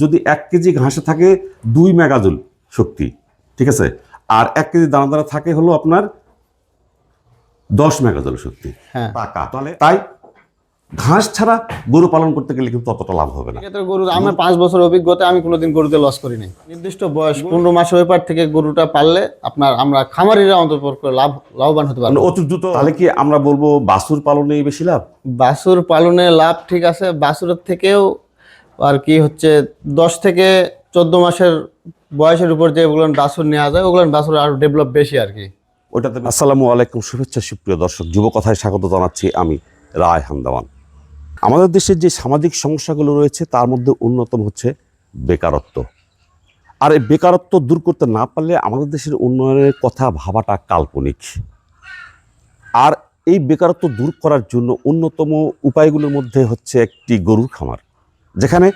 যদি এক কেজি ঘাসে থাকে দুই মেগাজুল শক্তি ঠিক আছে? আর এক কেজি দানাদানা থাকে হলো আপনার দশ মেগাজুল শক্তি হ্যাঁ। টাকা তাহলে তাই ঘাস ছাড়া গরু পালন করতে গেলে কিন্তু ততটা লাভ হবে না। গরু আমার পাঁচ বছর অভিজ্ঞতা আমি কোনোদিন গরুতে লস করি নাই নির্দিষ্ট বয়স পনেরো মাস ওই পার থেকে গরুটা পাললে আপনার আমরা খামারিরা অন্তত লাভ লাভবান হতে মানে পারব অতি দ্রুত তাহলে কি আমরা বলব বাছুর পালনেই বেশি লাভ? বাছুর পালনে লাভ ঠিক আছে বাছুরের থেকেও আর কি হচ্ছে দশ থেকে চোদ্দ মাসের বয়সের উপর যে ওগুলো বাছুর নেওয়া যায় ওগুলো বাছুর আরও ডেভেলপ বেশি আর কি। ওটাতে আসসালামু আলাইকুম, শুভেচ্ছা, সুপ্রিয় দর্শক। যুব কথায় স্বাগত জানাচ্ছি আমি রায় হামদাওয়ান আমাদের দেশের যে সামাজিক সমস্যাগুলো রয়েছে, তার মধ্যে অন্যতম হচ্ছে বেকারত্ব। আর এই বেকারত্ব দূর করতে না পারলে আমাদের দেশের উন্নয়নের কথা ভাবাটা কাল্পনিক। আর এই বেকারত্ব দূর করার জন্য অন্যতম উপায়গুলোর মধ্যে হচ্ছে একটি গরুর খামার। যেখানে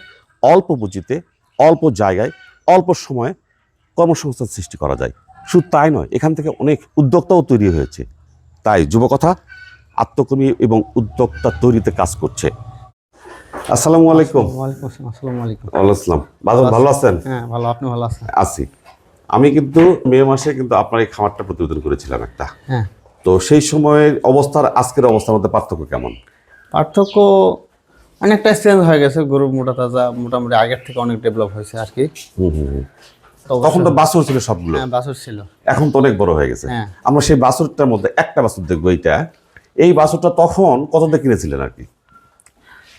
অল্প পুঁজিতে অল্প জায়গায় অল্প সময়ে কর্মসংস্থান সৃষ্টি করা যায়। শুধু তাই নয় এখান থেকে অনেক উদ্যোক্তাও তৈরি হয়েছে। তাই যুবকথা আত্মকর্মী এবং উদ্যোক্তা তৈরিতে কাজ করছে। আসসালামু আলাইকুম। আসসালাম ভালো ভালো আছেন? হ্যাঁ ভালো আপনি ভালো আছেন? আছি। আমি কিন্তু মে মাসে কিন্তু আপনার এই খামারটা প্রতিবেদন করেছিলাম একটা। হ্যাঁ। তো সেই সময়ের অবস্থার আজকের অবস্থার মধ্যে পার্থক্য কেমন? পার্থক্য অনেকটা চেঞ্জ হয়ে গেছে গরু মোটা তাজা মোটামুটি আগের থেকে অনেক ডেভেলপ হয়েছে আর কি। তখন তো বাছুর ছিল সবগুলো। হ্যাঁ বাছুর ছিল। এখন তো অনেক বড় হয়ে গেছে। হ্যাঁ। আমরা সেই বাছুরটার মধ্যে একটা বাছুর দেখব এইটা। এই বাছুরটা তখন কত দিয়ে কিনেছিলেন আর কি?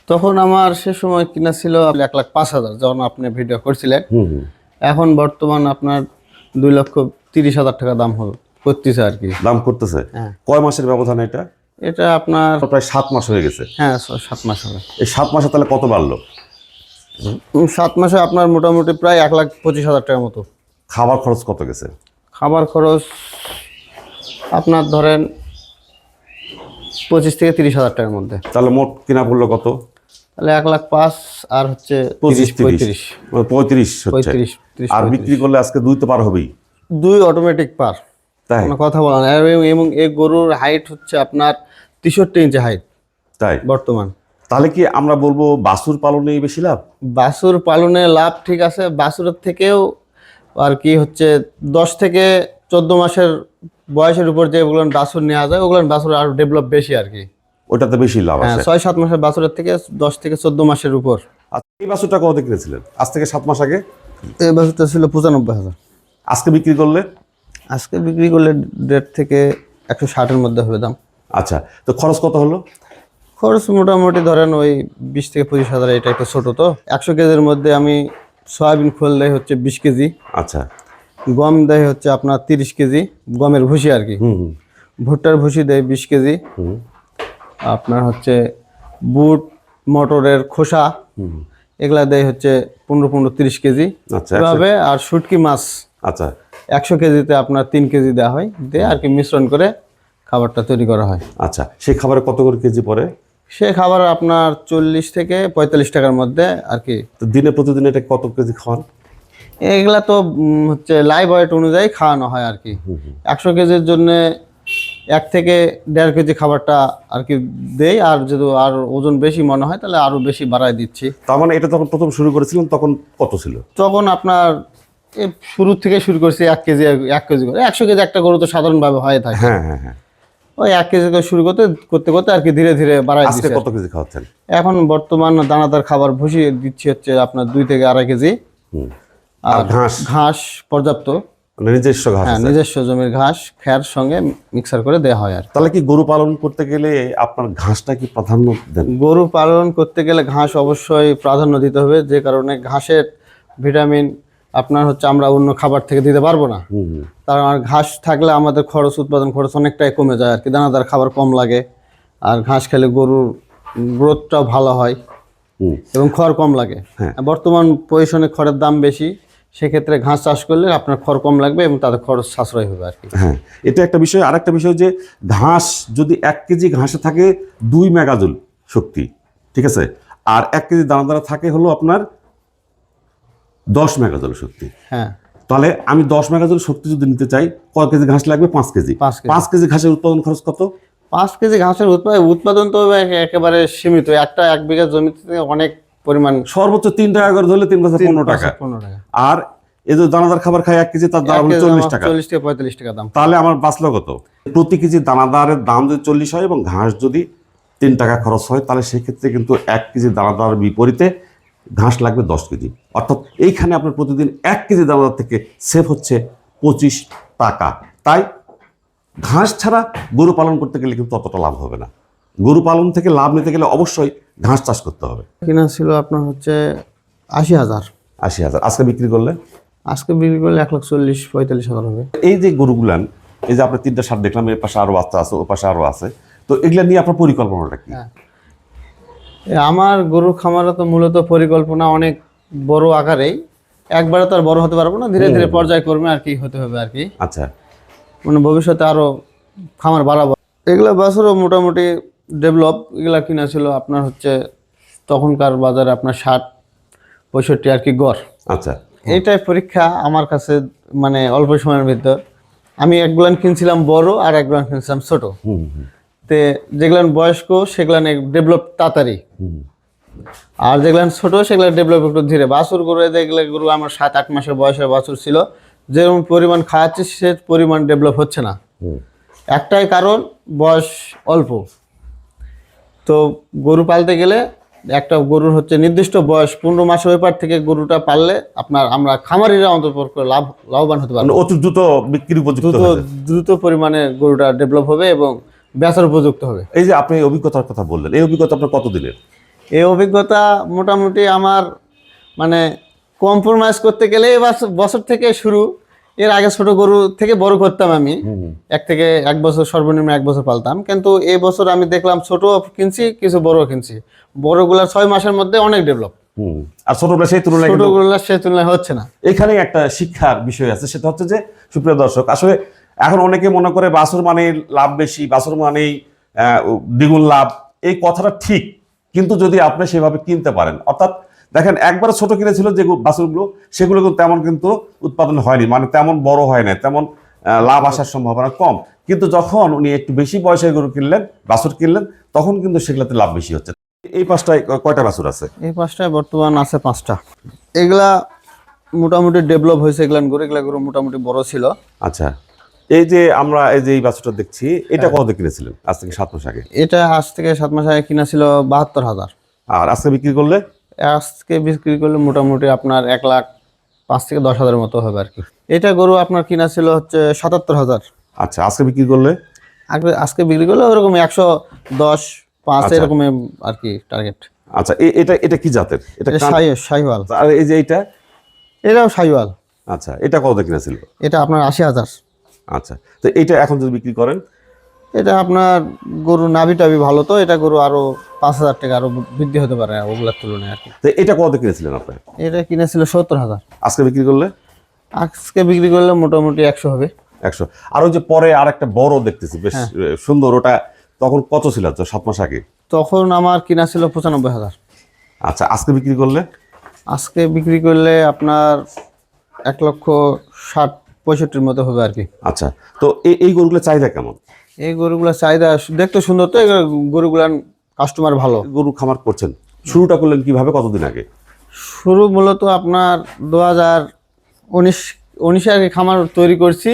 তখন আমার সে সময় কিনা ছিল এক লাখ পাঁচ হাজার যখন আপনি ভিডিও করছিলেন। এখন বর্তমান আপনার দুই লক্ষ তিরিশ হাজার টাকা দাম হল করতেছে আর কি। দাম করতেছে? হ্যাঁ। কয় মাসের ব্যবধান এটা? এটা আপনার প্রায় সাত মাস হয়ে গেছে। হ্যাঁ সাত মাস হবে। এই সাত মাসে তাহলে কত বাড়লো? সাত মাসে আপনার মোটামুটি প্রায় এক লাখ পঁচিশ হাজার টাকার মতো। খাবার খরচ কত গেছে? খাবার খরচ আপনার ধরেন পঁচিশ থেকে তিরিশ হাজার টাকার মধ্যে। তাহলে মোট কিনা পড়ল কত? তাহলে এক লাখ পাঁচ আর হচ্ছে পঁচিশ তিরিশ পঁয়ত্রিশ। পঁয়ত্রিশ পঁয়ত্রিশ তিরিশ আর বিক্রি করলে আজকে দুই তো পার হবেই। দুই অটোমেটিক পার। তাই? কথা বলা এবং- এই গরুর হাইট হচ্ছে আপনার তেষট্টি ইঞ্চি হাইট তাই? বর্তমান। তাহলে কি আমরা বলব বাছুর পালনেই বেশি লাভ? বাছুর পালনে লাভ ঠিক আছে। বাছুরের থেকেও আর কি হচ্ছে দশ থেকে চোদ্দ মাসের বয়সের উপর যেগুলো বাছুর নেওয়া যায় ওগুলো বাছুর আরও ডেভেলপ বেশি আর কি। ওটাতে বেশি লাভ হ্যাঁ আছে। ছয় সাত মাসের বাছুরের থেকে দশ থেকে চোদ্দ মাসের উপর। আচ্ছা, এই বাছুরটা কত কিনেছিলেন? আজ থেকে সাত মাস আগে? এই বাছুরটা ছিল পঁচানব্বই হাজার। আজকে বিক্রি করলে? আজকে বিক্রি করলে দেড় থেকে একশো ষাটের মধ্যে হবে দাম। আচ্ছা তো খরচ কত হলো? খরচ মোটামুটি ধরেন ওই বিশ থেকে পঁচিশ হাজার এটা একটু ছোটো তো। একশো কেজির মধ্যে আমি সয়াবিন খোল দেয় হচ্ছে বিশ কেজি। আচ্ছা। গম দেয় হচ্ছে আপনার তিরিশ কেজি গমের ভুসি আর কি। ভুট্টার ভুসি দেয় বিশ কেজি। আপনার হচ্ছে বুট মটরের খোসা এগুলা দেয় হচ্ছে পনেরো পনেরো তিরিশ কেজি। আচ্ছা আর শুটকি মাছ। আচ্ছা। একশো কেজিতে আপনার তিন কেজি দেওয়া হয় দিয়ে আর কি মিশ্রণ করে খাবারটা তৈরি করা হয়। আচ্ছা সেই খাবারে কত করে কেজি পড়ে? সে খাবার আপনার চল্লিশ থেকে পঁয়তাল্লিশ টাকার মধ্যে আর কি। তো দিনে প্রতিদিন এটা কত কেজি খাওয়ান? এগুলা তো হচ্ছে লাইভ ওয়েট অনুযায়ী খাওয়ানো হয় আর কি। একশো কেজির জন্য এক থেকে দেড় কেজি খাবারটা আর কি দেই আর যদি আর ওজন বেশি মনে হয় তাহলে আরও বেশি বাড়ায় দিচ্ছি। তার মানে এটা তখন প্রথম শুরু করেছিলেন তখন কত ছিল? তখন আপনার শুরু থেকে শুরু করছি এক কেজি এক কেজি করে। একশো কেজি একটা গরু তো সাধারণভাবে হয়ে থাকে। হ্যাঁ হ্যাঁ হ্যাঁ। ওই এক কেজি করে শুরু করতে করতে করতে আর কি ধীরে ধীরে বাড়াই দিচ্ছে। কত কেজি খাওয়াচ্ছেন? এখন বর্তমান দানাদার খাবার ভুষিয়ে দিচ্ছি হচ্ছে আপনার দুই থেকে আড়াই কেজি। আর ঘাস? ঘাস পর্যাপ্ত। মানে নিজস্ব ঘাস হ্যাঁ নিজস্ব জমির ঘাস খ্যার সঙ্গে মিক্সার করে দেওয়া হয় আর তাহলে কি গরু পালন করতে গেলে আপনার ঘাসটা কি প্রাধান্য দেন? গরু পালন করতে গেলে ঘাস অবশ্যই প্রাধান্য দিতে হবে যে কারণে ঘাসের ভিটামিন আপনার হচ্ছে আমরা অন্য খাবার থেকে দিতে পারব না। আর ঘাস থাকলে আমাদের খরচ উৎপাদন খরচ অনেকটাই কমে যায় আর কি। দানাদার খাবার কম লাগে আর ঘাস খেলে গরুর গ্রোথটাও ভালো হয় এবং খড় কম লাগে। হ্যাঁ। বর্তমান পজিশনে খড়ের দাম বেশি সেক্ষেত্রে ঘাস চাষ করলে আপনার খড় কম লাগবে এবং তাদের খরচ সাশ্রয় হবে আর কি। হ্যাঁ এটা একটা বিষয়। আর একটা বিষয় যে ঘাস যদি এক কেজি ঘাসে থাকে দুই মেগাজুল শক্তি ঠিক আছে? আর এক কেজি দানা দানা থাকে হলো আপনার দশ মেগাজুল শক্তি। হ্যাঁ। তাহলে আমি দশ মেগাজুল শক্তি যদি নিতে চাই কয় কেজি ঘাস লাগবে? পাঁচ কেজি। পাঁচ কেজি। ঘাসের উৎপাদন খরচ কত? পাঁচ কেজি ঘাসের উৎপাদন উৎপাদন তো একেবারে সীমিত। একটা এক বিঘা জমিতে অনেক পরিমাণ সর্বোচ্চ তিন টাকা করে ধরলে তিন বছর পনেরো টাকা। আর এই যে দানাদার খাবার খায় এক কেজি তার দাম হলো চল্লিশ টাকা। চল্লিশ থেকে পঁয়তাল্লিশ টাকা দাম। তাহলে আমার বাঁচলো কত? প্রতি কেজি দানাদারের দাম যদি চল্লিশ হয় এবং ঘাস যদি তিন টাকা খরচ হয় তাহলে সেক্ষেত্রে কিন্তু এক কেজি দানাদারের বিপরীতে ঘাস লাগবে দশ কেজি। অর্থাৎ এইখানে আপনার প্রতিদিন এক কেজি দানাদার থেকে সেভ হচ্ছে পঁচিশ টাকা। তাই ঘাস ছাড়া গরু পালন করতে গেলে কিন্তু অতটা লাভ হবে না। গরু পালন থেকে লাভ নিতে গেলে অবশ্যই ঘাস চাষ করতে হবে। কিনা ছিল আপনার হচ্ছে আশি হাজার। আশি হাজার। আজকে বিক্রি করলে? আজকে বিক্রি করলে এক লাখ চল্লিশ পঁয়তাল্লিশ হাজার হবে। এই যে গরুগুলান এই যে আপনার তিনটা সার দেখলাম এর পাশে আরও বাচ্চা আছে ও পাশে আরও আছে। তো এগুলা নিয়ে আপনার পরিকল্পনাটা কি? হ্যাঁ। আমার গরুর খামারে তো মূলত পরিকল্পনা অনেক বড় আকারেই। একবারে তো আর বড় হতে পারব না ধীরে ধীরে পর্যায়ক্রমে আর কি হতে হবে আর কি। আচ্ছা। মানে ভবিষ্যতে আরও খামার বাড়াবো। এগুলা বছরও মোটামুটি ডেভেলপ এগুলা কিনা ছিল আপনার হচ্ছে তখনকার বাজারে আপনার ষাট পঁয়ষট্টি আর কি গড়। আচ্ছা। এইটাই পরীক্ষা আমার কাছে মানে অল্প সময়ের ভিতর। আমি এক একগুলান কিনছিলাম বড় আর এক একগুলান কিনছিলাম ছোট। তে যেগুলান বয়স্ক সেগুলান ডেভেলপ তাড়াতাড়ি। আর যেগুলান ছোট সেগুলো ডেভেলপ একটু ধীরে। বাছুর গরু দেখলে গরু আমার সাত আট মাসের বয়সের বাছুর ছিল। যেরকম পরিমাণ খাওয়াচ্ছে সে পরিমাণ ডেভেলপ হচ্ছে না। একটাই কারণ বয়স অল্প। তো গরু পালতে গেলে একটা গরুর হচ্ছে নির্দিষ্ট বয়স পনেরো মাসের ওই পার থেকে গরুটা পাললে আপনার আমরা খামারিরা অন্তর্পর করে লাভ লাভবান হতে পারব। মানে অতি দ্রুত বিক্রির উপযুক্ত দ্রুত দ্রুত পরিমাণে গরুটা ডেভেলপ হবে এবং বেচার উপযুক্ত হবে। এই যে আপনি অভিজ্ঞতার কথা বললেন এই অভিজ্ঞতা আপনার কত দিনের এই অভিজ্ঞতা মোটামুটি আমার মানে কম্প্রোমাইজ করতে গেলে এই বছর- থেকে শুরু। এর আগে ছোট গরু থেকে বড় করতাম আমি। এক থেকে এক বছর সর্বনিম্ন এক বছর পালতাম। কিন্তু এই বছর আমি দেখলাম ছোট কিনছি কিছু বড় কিনছি। বড়গুলা ছয় মাসের মধ্যে অনেক ডেভেলপ আর ছোটবেলা সেই তুলনায় ছোটগুলা সে তুলনায় হচ্ছে না। এখানে একটা শিক্ষার বিষয় আছে সেটা হচ্ছে যে সুপ্রিয় দর্শক আসলে এখন অনেকে মনে করে বাছুর মানেই লাভ বেশি বাছুর মানেই দ্বিগুণ লাভ। এই কথাটা ঠিক কিন্তু যদি আপনি সেভাবে কিনতে পারেন অর্থাৎ দেখেন একবার ছোট কিনেছিল যে বাছুরগুলো সেগুলো কিন্তু তেমন কিন্তু উৎপাদন হয়নি মানে তেমন বড় হয় না তেমন লাভ আসার সম্ভাবনা কম। কিন্তু যখন উনি একটু বেশি বয়সের গরু কিনলেন বাছুর কিনলেন তখন কিন্তু সেগুলোতে লাভ বেশি হচ্ছে। এই পাঁচটায় কয়টা বাছুর আছে? এই পাঁচটায় বর্তমান আছে পাঁচটা। এগুলা মোটামুটি ডেভেলপ হয়েছে এগুলান গরু এগুলা গরু মোটামুটি বড় ছিল। আচ্ছা। এই যে আমরা এই যে এই বাছুরটা দেখছি এটা কত কিনেছিলেন? আজ থেকে সাত মাস আগে। এটা আজ থেকে সাত মাস আগে কিনা ছিল বাহাত্তর হাজার। আর আজকে বিক্রি করলে? আজকে বিক্রি করলে মোটামুটি আপনার এক লাখ পাঁচ থেকে দশ হাজারের মতো হবে আর কি। এটা গরু আপনার কিনা ছিল হচ্ছে সাতাত্তর হাজার। আচ্ছা আজকে বিক্রি করলে? আগে আজকে বিক্রি করলে ওরকম একশো দশ পাঁচ আচ্ছা। এরকম আর কি টার্গেট আচ্ছা এটা এটা কি জাতের? এটা এটা শাহিওয়াল আর এই যে এইটা? এটাও শাহিওয়াল আচ্ছা এটা কত কিনেছিল? এটা আপনার আশি হাজার। আচ্ছা তো এটা এখন যদি বিক্রি করেন? এটা আপনার গরু নাভি টাভি ভালো তো এটা গরু আরও পাঁচ হাজার টাকা আরও বৃদ্ধি হতে পারে ওগুলার তুলনায় আর কি। তো এটা কত কিনেছিলেন আপনি? এটা কিনেছিল সত্তর হাজার। আজকে বিক্রি করলে? আজকে বিক্রি করলে মোটামুটি একশো হবে। একশো। আর ওই যে পরে আর একটা বড় দেখতেছি বেশ আহ, সুন্দর ওটা তখন কত ছিল তো সাত মাস আগে? তখন আমার কিনা ছিল পঁচানব্বই হাজার। আচ্ছা আজকে বিক্রি করলে? আজকে বিক্রি করলে আপনার এক লক্ষ ষাট পঁয়ষট্টির মতো হবে আর কি। আচ্ছা তো এই গরুগুলো চাহিদা কেমন? এই গরুগুলোর চাহিদা দেখতে সুন্দর তো গরুগুলার কাস্টমার ভালো। গরু খামার করছেন শুরুটা করলেন কীভাবে কতদিন আগে? শুরু মূলত আপনার দু হাজার উনিশ উনিশে কি খামার তৈরি করছি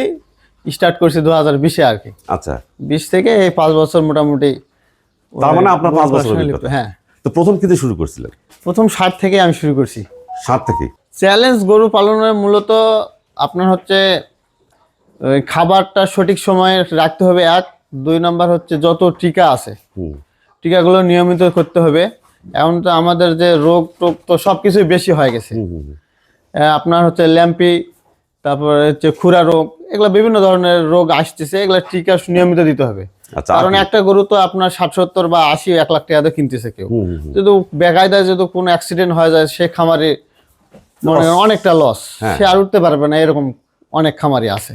স্টার্ট করছি দু হাজার বিশে আর কি। আচ্ছা। বিশ থেকে এই পাঁচ বছর মোটামুটি তার মানে আপনার পাঁচ বছর হ্যাঁ। তো প্রথম কিতে শুরু করছিলেন? প্রথম ষাট থেকে আমি শুরু করছি। সাত থেকে? চ্যালেঞ্জ গরু পালনের মূলত আপনার হচ্ছে খাবারটা সঠিক সময়ে রাখতে হবে এক। দুই নম্বর হচ্ছে যত টিকা আছে টিকাগুলো নিয়মিত করতে হবে। এখন তো আমাদের যে রোগ টোগ তো সব কিছুই বেশি হয়ে গেছে। আপনার হচ্ছে ল্যাম্পি তারপরে হচ্ছে খুরা রোগ এগুলো বিভিন্ন ধরনের রোগ আসতেছে এগুলো টিকা নিয়মিত দিতে হবে। আচ্ছা কারণ একটা গরু তো আপনার ষাট সত্তর বা আশি এক লাখ টাকা দিয়ে কিনতেছে কেউ। যদি বেকায়দায় যদি কোনো অ্যাক্সিডেন্ট হয়ে যায় সে খামারে অনেকটা লস হ্যাঁ। সে আর উঠতে পারবে না এরকম অনেক খামারি আছে।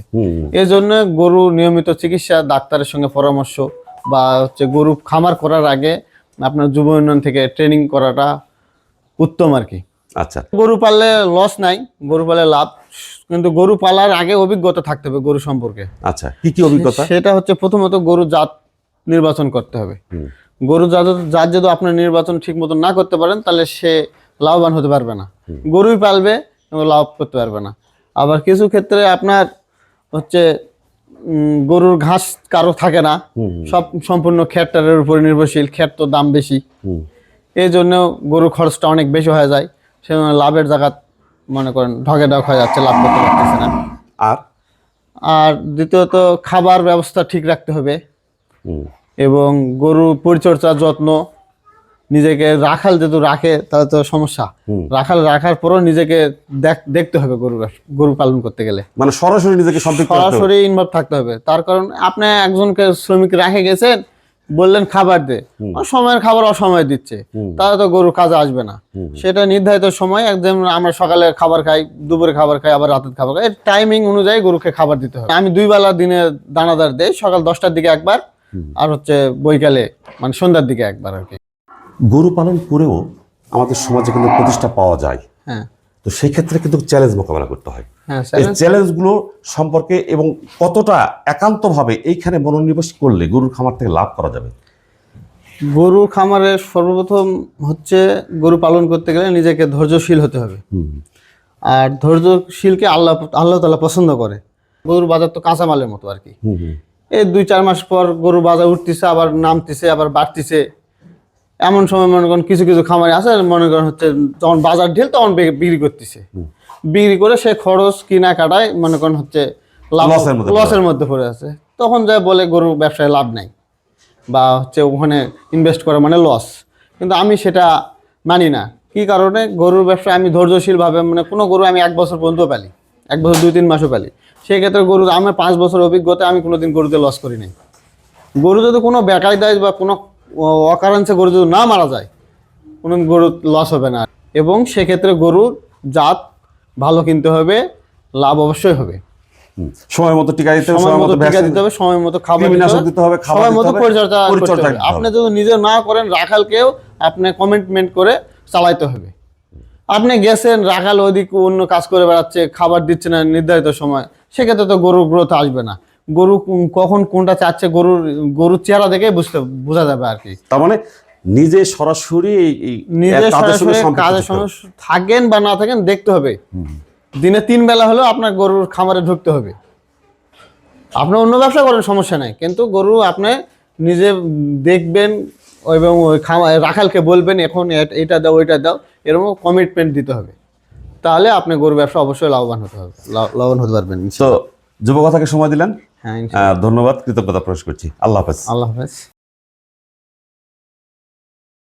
এই জন্য গরু নিয়মিত চিকিৎসা ডাক্তারের সঙ্গে পরামর্শ বা হচ্ছে গরু খামার করার আগে আপনার যুব উন্নয়ন থেকে ট্রেনিং করাটা উত্তম আর কি। আচ্ছা। গরু পাললে লস নাই গরু পাললে লাভ। কিন্তু গরু পালার আগে অভিজ্ঞতা থাকতে হবে গরু সম্পর্কে। আচ্ছা কি কি অভিজ্ঞতা? সেটা হচ্ছে প্রথমত গরু জাত নির্বাচন করতে হবে। গরু জাত জাত যদি আপনার নির্বাচন ঠিক মতো না করতে পারেন তাহলে সে লাভবান হতে পারবে না। গরুই পালবে এবং লাভ করতে পারবে না। আবার কিছু ক্ষেত্রে আপনার হচ্ছে গরুর ঘাস কারও থাকে না। সব সম্পূর্ণ খ্যাটটারের উপর নির্ভরশীল খ্যাট তো দাম বেশি। এই জন্য গরুর খরচটা অনেক বেশি হয়ে যায়। সেজন্য লাভের জায়গা মনে করেন ঢগে ঢক হয়ে যাচ্ছে লাভ করতে পারতেছে না। আর? আর দ্বিতীয়ত খাবার ব্যবস্থা ঠিক রাখতে হবে। এবং গরু পরিচর্যা যত্ন নিজেকে রাখাল যেহেতু রাখে তাহলে তো সমস্যা। রাখাল রাখার পরও নিজেকে দেখ- দেখতে হবে গরু গরু পালন করতে গেলে। মানে সরাসরি নিজেকে। সরাসরি ইনভলভ থাকতে হবে। তার কারণ আপনি একজনকে শ্রমিক রাখে গেছেন বললেন খাবার দে। সময়ের খাবার অসময় দিচ্ছে। তাহলে তো গরু কাজে আসবে না। সেটা নির্ধারিত সময় একদম আমরা সকালে খাবার খাই দুপুরে খাবার খাই আবার রাতের খাবার খাই টাইমিং অনুযায়ী গরুকে খাবার দিতে হবে। আমি দুই বেলা দিনে দানাদার দেই সকাল দশটার দিকে একবার আর হচ্ছে বৈকালে মানে সন্ধ্যার দিকে একবার আর কি। গরু পালন করেও আমাদের সমাজে কিন্তু প্রতিষ্ঠা পাওয়া যায়। হ্যাঁ। তো সেই ক্ষেত্রে কিন্তু চ্যালেঞ্জ মোকাবেলা করতে হয়। হ্যাঁ এই চ্যালেঞ্জগুলো সম্পর্কে এবং কতটা একান্তভাবে এইখানে মনোনিবেশ করলে গরুর খামার থেকে লাভ করা যাবে? গরু খামারে সর্বপ্রথম হচ্ছে গরু পালন করতে গেলে নিজেকে ধৈর্যশীল হতে হবে। আর ধৈর্যশীলকে আল্লাহ আল্লাহ তালা পছন্দ করে। গরুর বাজার তো কাঁচামালের মতো আর কি। এই দুই চার মাস পর গরুর বাজার উঠতেছে আবার নামতেছে আবার বাড়তিছে। এমন সময় মনে করেন কিছু কিছু খামারে আছে মনে করেন হচ্ছে যখন বাজার ঢিল তখন বিক্রি করতেছে। বিক্রি করে সে খরচ কিনা কাটায় মনে করেন হচ্ছে লসের মধ্যে পড়ে লসের মধ্যে পড়ে আছে। তখন যায় বলে গরু ব্যবসায় লাভ নাই বা হচ্ছে ওখানে ইনভেস্ট করা মানে লস কিন্তু আমি সেটা মানি না। কি কারণে? গরুর ব্যবসায় আমি ধৈর্যশীলভাবে মানে কোনো গরু আমি এক বছর পর্যন্ত পালি এক বছর দুই তিন মাসও পালি। সেই ক্ষেত্রে গরু আমার পাঁচ বছর অভিজ্ঞতা আমি কোনোদিন গরুতে লস করি নাই। গরু যদি কোনো বেকায় দেয় বা কোনো অকারণে গরু যদি না মারা যায় কোনো গরু লস হবে না। এবং সেক্ষেত্রে গরুর জাত ভালো কিনতে হবে লাভ অবশ্যই হবে। সময় মতো টিকা দিতে হবে সময় মতো টিকা দিতে হবে সময় মতো খাবার দিতে হবে, সময় মতো পরিচর্যা পরিচর্যা। আপনি যদি নিজে না করেন রাখালকেও আপনি কমিটমেন্ট করে চালাইতে হবে। আপনি গেছেন রাখাল ওদিকে অন্য কাজ করে বেড়াচ্ছে খাবার দিচ্ছে না নির্ধারিত সময় সেক্ষেত্রে তো গরুর গ্রোথ আসবে না। গরু কখন কোনটা চাচ্ছে গরুর গরুর চেহারা দেখে বুঝতে বোঝা যাবে আর কি। তার মানে নিজে সরাসরি কাজের সঙ্গে থাকেন বা না থাকেন দেখতে হবে। দিনে তিন বেলা হলেও আপনার গরুর খামারে ঢুকতে হবে। আপনি অন্য ব্যবসা করেন সমস্যা নাই। কিন্তু গরু আপনি নিজে দেখবেন এবং ওই খামা রাখালকে বলবেন এখন এটা দাও ওইটা দাও। এরকম কমিটমেন্ট দিতে হবে। তাহলে আপনি গরু ব্যবসা অবশ্যই লাভবান হতে হবে লাভবান হতে পারবেন তো যুবকথাকে সময় দিলেন। হ্যাঁ ধন্যবাদ কৃতজ্ঞতা প্রকাশ করছি। আল্লাহ হাফেজ। আল্লাহ হাফেজ।